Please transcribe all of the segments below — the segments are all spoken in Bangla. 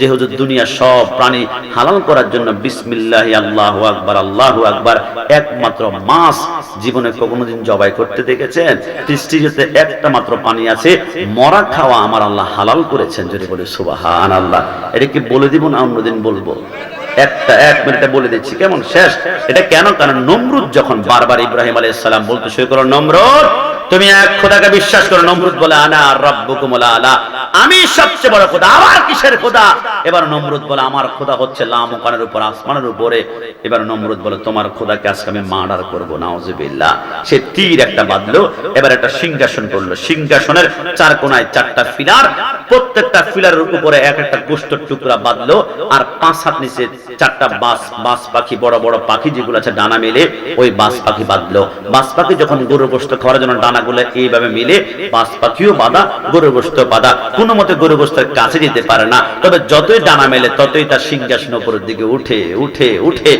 যে হুজুর দুনিয়া সব প্রাণী হালাল করার জন্য বিসমিল্লাহ আল্লাহ আকবার আল্লাহ আকবার, একমাত্র মাছ জীবনে কোনোদিন জবাই করতে দেখেছেন? পৃষ্টিতে একটা মাত্র পানি আছে, মরা খাওয়া আমার আল্লাহ হালাল করেছেন যদি বলে সুবাহান আল্লাহ এটা কি বলে দিব না অন্যদিন বলব? একটা, এক মিনিটে বলে দিচ্ছি, কেমন? শেষ। এটা কেন? কারণ নমরুদ যখন বারবার ইব্রাহিম আলাইহিস সালাম বলতে শুরু করো নমরুদ! তুমি এক খোদাকে বিশ্বাস করো, নমরুদ বলে আনা রব্বুকুম আলা। আমি সবচেয়ে বড় খোদা আমার কিসের খোদা? এবার নমরুদ বলে, আমার খোদা হচ্ছে লামকানের উপর, আসমানের উপরে। এবার নমরুদ বলে, তোমার খোদাকে আজকে আমি মার্ডার করব, নাউজুবিল্লাহ। সে তীর একটা বাঁধলো, এবার একটা সিংহাসন করল। সিংহাসনের চার কোনায় চারটা ফিলার, প্রত্যেকটা ফিলারের উপরে এক একটা গোষ্ঠর টুকরা বাঁধলো, আর পাঁচ হাত নিচে চারটা বাস বাস পাখি, বড় বড় পাখি যেগুলো আছে, ডানা মেলে, ওই বাস পাখি বাঁধলো। বাস পাখি যখন গরু গোস্ত খাওয়ার জন্য ডানাগুলো এইভাবে মিলে? পাঁচ পাখিও বাঁধা গরু গোস্ত বাঁধা। কোনো মতে গরু গোস্তের কাছে যেতে পারে না। তবে যতই ডানা মেলে, ততই তার সিংহাসন উপরের দিকে উঠে উঠে উঠে।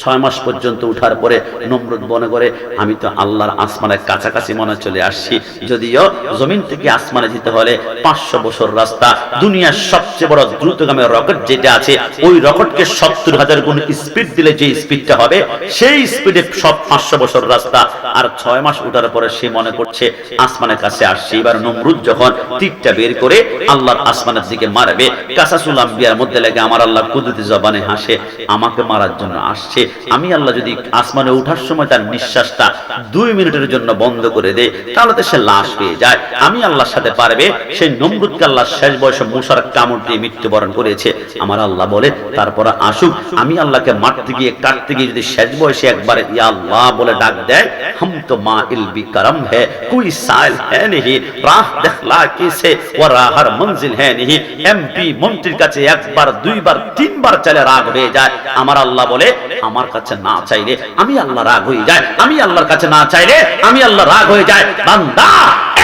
ছয় মাস পর্যন্ত উঠার পরে নমরুদ মনে করে, আমি তো আল্লাহর আসমানের কাছাকাছি মনে চলে আসছি। যদিও জমিন থেকে আসমানে যেতে হলে পাঁচশো বছর রাস্তা, দুনিয়ার সবচেয়ে বড় দ্রুতগামী রকেট যেটা আছে, ওই রকেটকে সত্তর হাজার গুণ স্পিড দিলে যে স্পিডটা হবে, সেই স্পিডে সব পাঁচশো বছর রাস্তা। আর ছয় মাস উঠার পরে সে মনে করছে, আসমানের কাছে আসছে। এবার নমরুদ যখন তীরটা বের করে আল্লাহর আসমানের দিকে মারবে কাসাসুল আম্বিয়ার মধ্যে লেগে আমার আল্লাহ কুদরতি জবানে হাসে, আমাকে মারার জন্য আসছে? আমি আল্লাহ যদি আসমানে ওঠার সময় তার নিঃশ্বাসটা দুই মিনিটের জন্য বন্ধ করে দেয়, তাহলে তো সে লাশ পেয়ে যায়। আমি আল্লাহর সাথে পারবে, সেই নমরুদকে আল্লাহ শেষ বয়সে মুসার কামড় দিয়ে মৃত্যুবরণ করেছে। আমার আল্লাহ বলে, তারপর আসুক, আমি আল্লাহকে মারতে গিয়ে, কাটতে গিয়ে যদি শেষ বয়সে একবার ইয়া আল্লাহ বলে ডাক দেয়, হাম তো মা ইলবি করম হে, কুই সাইল হে নেহি, রাহ দেখলা কিসে ও রাহার মঞ্জিল হে নেহি। এমপি মন্ত্রীর কাছে একবার, দুইবার তিনবার চাইলে রাগ হয়ে যায়। আমার আল্লাহ বলে, আমার কাছে না চাইলে আমি আল্লাহ রাগ হয়ে যায় আমি আল্লাহর কাছে না চাইলে আমি আল্লাহ রাগ হয়ে যায় বান্দা,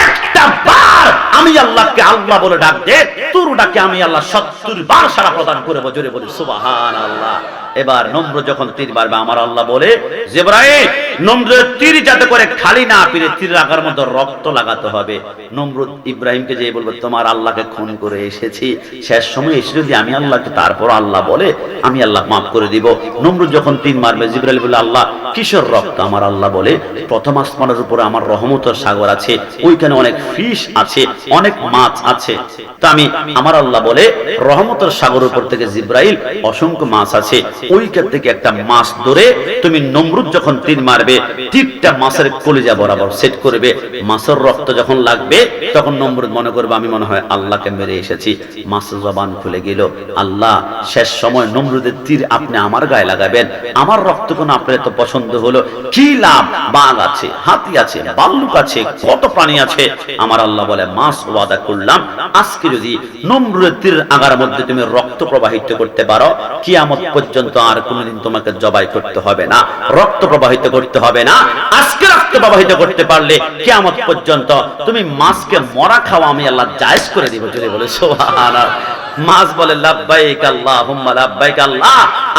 একটা বার আমি আল্লাহকে আল্লাহ বলে ডাক দে, তোর ডাকে আমি আল্লাহ সত্তর বার সারা প্রদান করে জোরে বলি সুবাহান আল্লাহ এবার নম্র যখন তীর মারবে, আমার আল্লাহ বলে জেব্রাহিম নম্রের তীর যাতে করে খালি না পিরে তীর লাগার মতো রক্ত লাগাতে হবে। নমরুদ ইব্রাহিমকে যে বলব, তোমার আল্লাহকে খুন করে এসেছি। শেষ সময় এসে যদি আমি আল্লাহকে, তারপর আল্লাহ বলে, আমি আল্লাহ মাফ করে দিব। নমরুদ যখন তীর মারবে, জিব্রাইল বলে, আল্লাহ কিশোর রক্ত? আমার আল্লাহ বলে, প্রথম আসমানের উপরে আমার রহমতের সাগর আছে, ওইখানে অনেক ফিশ আছে অনেক মাছ আছে। তো আমি, আমার আল্লাহ বলে, রহমতের সাগর উপর থেকে জিব্রাইল অসংখ্য মাছ আছে। ওইখান থেকে একটা মাছ ধরে তুমি নমরুদ যখন তীর মারবে, তীরটা মাছের কলিজা বরাবর সেট করবে। মাছের রক্ত যখন লাগবে, তখন নমরুদ মনে করবে, আমি মনে হয় আল্লাহকে মেরে এসেছি। মাছের জবান খুলে গেল, আল্লাহ, শেষ সময় নমরুদের তীর আপনি আমার গায়ে লাগাবেন। আমার রক্ত কোন আপনার এত পছন্দ হলো। কি লাভ? বাঘ আছে, হাতি আছে, বাল্লুক আছে, কত প্রাণী আছে? আমার আল্লাহ বলে মাছ ওয়াদা করলাম। আজকে যদি নম্রতির আগার মধ্যে তুমি রক্ত প্রবাহিত করতে পারো, কিয়ামত পর্যন্ত আর কোনোদিন তোমাকে জবাই করতে হবে না। রক্ত প্রবাহিত করতে হবে না। আজকে রক্ত প্রবাহিত করতে পারলে কিয়ামত পর্যন্ত তুমি মাছকে মরা খাওয়া আমি আল্লাহ জায়েজ করে দিব যদি বলে, সুবহানাল্লাহ। মাছ বলে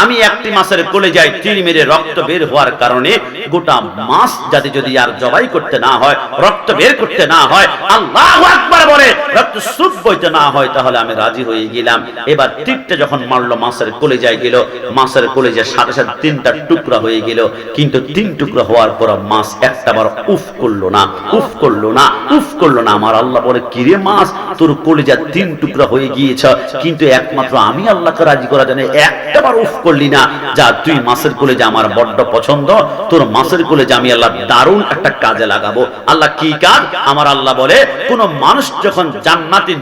আমি একটি মাছের কোলে যাই তীর মেরে রক্ত বের হওয়ার কারণে গোটা মাছ যাতে যদি আর জবাই করতে না হয়, রক্ত বের করতে না হয়, আল্লাহ আকবার বলে, রক্ত সুদ বইতে না হয়, তাহলে আমি রাজি হয়ে গেলাম। এবার তীরটা যখন মারলো, মাছের কোলে যাই গেল, মাছের কোলে যে সাথে সাথে তিনটা টুকরা হয়ে গেল, কিন্তু তিন টুকরা হওয়ার পর মাছ একটা বার উফ করল না, উফ করল না, উফ করল না। আমার আল্লাহ বলে, কিরে তোর কলিজা তিন টুকরা হয়ে গিয়েছ। কিন্তু একমাত্র আমি আল্লাহকে রাজি করা জানে একটা বার উফ করলি না। যা তুই আমার বড্ড পছন্দ, তোর আমি আল্লাহ দারুণ একটা কাজে লাগাবো। আল্লাহ কি কাজ? আমার আল্লাহ বলে, কোন মানুষ যখন জান্নাতি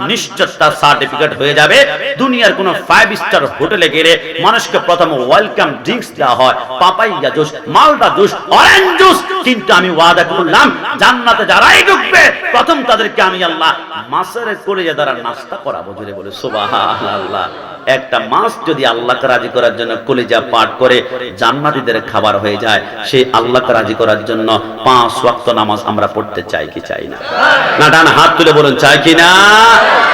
সার্টিফিকেট হয়ে যাবে, দুনিয়ার কোন ফাইভ স্টার হোটেলে গেলে মানুষকে প্রথম ওয়েলকাম ড্রিঙ্কস দেওয়া হয়, papaya juice, Malda juice orange juice কিন্তু আমি ওয়াদা করলাম, জান্নাতে যারাই ঢুকবে, প্রথম তাদেরকে আমি আল্লাহ মাছের কলেজা দ্বারা নাস্তা করাবো জুড়ে বলে সুবাহ আল্লাহ একটা মাস যদি আল্লাহকে রাজি করার জন্য কলিজা পাঠ করে জান্নাতীদের খাবার হয়ে যায় সেই আল্লাহকে রাজি করার জন্য পাঁচ ওয়াক্ত নামাজ আমরা পড়তে চাই কি চাই না? না, ডান হাত তুলে বলুন, চাই কি না?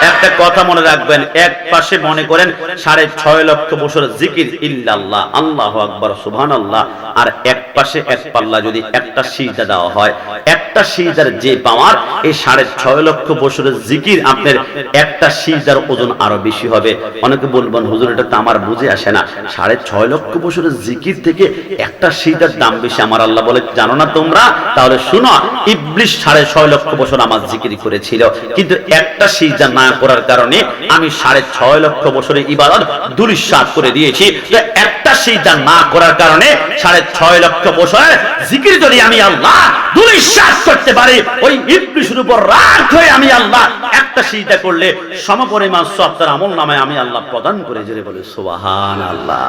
একটা কথা মনে রাখবেন, এক পাশে মনে করেন সাড়ে ছয় লক্ষ বছর জিকির, ইল্লাল্লাহ, আল্লাহ আকবর সুবহান আল্লাহ আর এক পাশে এক পাল্লা যদি একটা সিজদা দেওয়া হয়, একটা সিজদার যে পাওয়ার, এই সাড়ে ছয় লক্ষ বছরের জিকির আপনার একটা সিজদার ওজন আরও বেশি হবে। অনেকে বলবেন, হুজুর, এটা তো আমার বুঝে আসে না। সাড়ে ছয় লক্ষ বছরের জিকির থেকে একটা সিজদার দাম বেশি। আমার আল্লাহ বলে, জানো না তোমরা? তাহলে শুনো ইবলিশ সাড়ে ছয় লক্ষ বছর আমার জিকির করেছিল। কিন্তু একটা সিজদা না করার কারণে আমি সাড়ে ছয় লক্ষ বছরের ইবাদত দুলিশ্বাস করে দিয়েছি। তো একটা সিজদা না করার কারণে সাড়ে ছয় লক্ষ বছরের জিকির যদি আমি আল্লাহ দুলিশ্বাস করতে পারি, ওই ইবলিশের উপর রাগ হয়ে আমি আল্লাহ একটা সিজদা করলে সমপরিমাণ সব তার আমল নামে আমি আল্লাহ প্রদান করে জেরে বলে সুবহান আল্লাহ